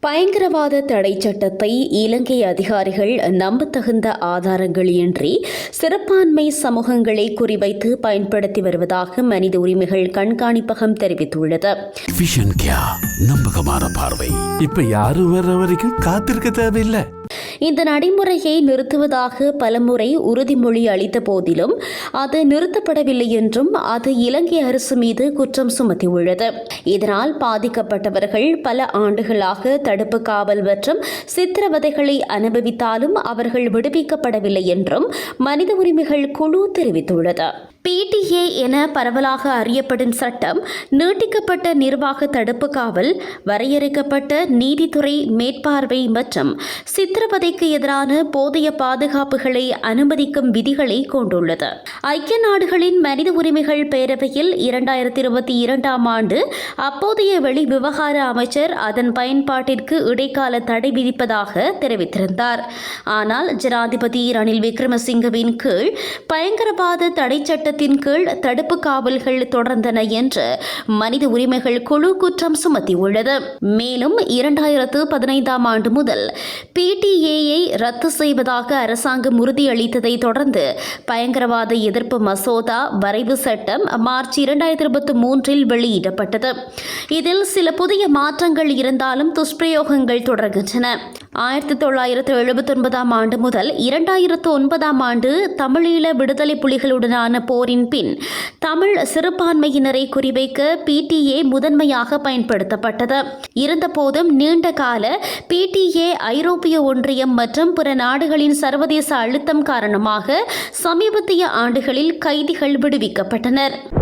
பயங்கரவாத தடை சட்டத்தை இலங்கை அதிகாரிகள் நம்பத்தகுந்த ஆதாரங்கள் இன்றி சிறுபான்மை சமூகங்களை குறிவைத்து பயன்படுத்தி வருவதாக மனித உரிமைகள் கண்காணிப்பகம் தெரிவித்துள்ளது. நம்பகமான பார்வை. இப்ப யாரும் வர்ற வரைக்கும் காத்திருக்க தேவையில்லை. இந்த நடைமுறையை நிறுத்துவதாக பலமுறை உறுதிமொழி அளித்த போதிலும் அது நிறுத்தப்படவில்லை என்றும் அது இலங்கை அரசு மீது குற்றம் சுமத்தியுள்ளது. இதனால் பாதிக்கப்பட்டவர்கள் பல ஆண்டுகளாக தடுப்பு காவல் மற்றும் சித்திரவதைகளை அனுபவித்தாலும் அவர்கள் விடுவிக்கப்படவில்லை என்றும் மனித உரிமைகள் குழு தெரிவித்துள்ளது. பிடிஏ என பரவலாக அறியப்படும் சட்டம் நீட்டிக்கப்பட்ட நிர்வாக தடுப்பு காவல் வரையறுக்கப்பட்ட நீதித்துறை மேற்பார்வை மற்றும் சித்திரவதை சித்திரவதைக்கு எதிரான போதிய பாதுகாப்புகளை அனுமதிக்கும் விதிகளை கொண்டுள்ளது. ஐக்கிய நாடுகளின் மனித உரிமைகள் பேரவையில் இரண்டாயிரத்தி இருபத்தி இரண்டாம் ஆண்டு அப்போதைய வெளி விவகார அமைச்சர் அதன் பயன்பாட்டிற்கு இடைக்கால தடை விதிப்பதாக தெரிவித்திருந்தார். ஆனால் ஜனாதிபதி ரணில் விக்ரமசிங்கவின் கீழ் பயங்கரவாத தடை சட்டத்தின் கீழ் தடுப்பு காவல்கள் தொடர்ந்தன என்று மனித உரிமைகள் குழு குற்றம் சுமத்தியுள்ளது. மேலும் இரண்டாயிரத்து பதினைந்தாம் ஆண்டு முதல் பிடிஏ பிடிஏயை ரத்து செய்வதாக அரசாங்கம் உறுதியளித்ததை தொடர்ந்து பயங்கரவாத எதிர்ப்பு மசோதா வரைவு சட்டம் மார்ச் இரண்டாயிரத்தி இருபத்தி மூன்றில் வெளியிடப்பட்டது. இதில் சில புதிய மாற்றங்கள் இருந்தாலும் துஷ்பிரயோகங்கள் தொடர்கின்றன. ஆயிரத்தி தொள்ளாயிரத்து எழுபத்தி ஒன்பதாம் ஆண்டு முதல் இரண்டாயிரத்து ஒன்பதாம் ஆண்டு தமிழீழ விடுதலை புலிகளுடனான போரின் பின் தமிழ் சிறுபான்மையினரை குறிவைக்க பிடிஏ முதன்மையாக பயன்படுத்தப்பட்டது. இருந்தபோதும் நீண்ட கால பிடிஏ ஐரோப்பிய ஒன்றியம் மற்றும் பிற நாடுகளின் சர்வதேச அழுத்தம் காரணமாக சமீபத்திய ஆண்டுகளில் கைதிகள் விடுவிக்கப்பட்டனர்.